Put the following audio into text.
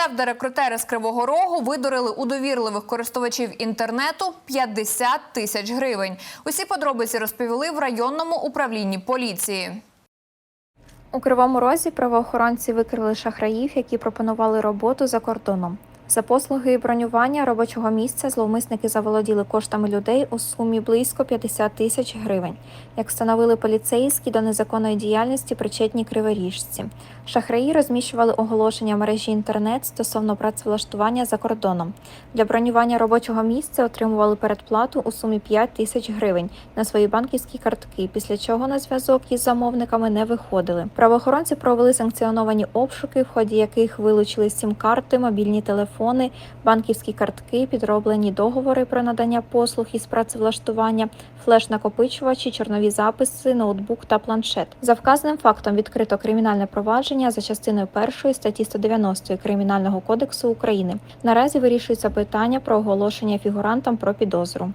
Псевдорекрутери з Кривого Рогу видурили у довірливих користувачів інтернету 50 тисяч гривень. Усі подробиці розповіли в районному управлінні поліції. У Кривому Розі правоохоронці викрили шахраїв, які пропонували роботу за кордоном. За послуги бронювання робочого місця зловмисники заволоділи коштами людей у сумі близько 50 тисяч гривень. Як встановили поліцейські, до незаконної діяльності причетні криворіжці. Шахраї розміщували оголошення мережі інтернет стосовно працевлаштування за кордоном. Для бронювання робочого місця отримували передплату у сумі 5 тисяч гривень на свої банківські картки, після чого на зв'язок із замовниками не виходили. Правоохоронці провели санкціоновані обшуки, в ході яких вилучили сім-карти, мобільні телефони, банківські картки, підроблені договори про надання послуг із працевлаштування, флеш-накопичувачі, чорнові записи, ноутбук та планшет. За вказаним фактом відкрито кримінальне провадження за частиною першої статті 190 Кримінального кодексу України. Наразі вирішується питання про оголошення фігурантам про підозру.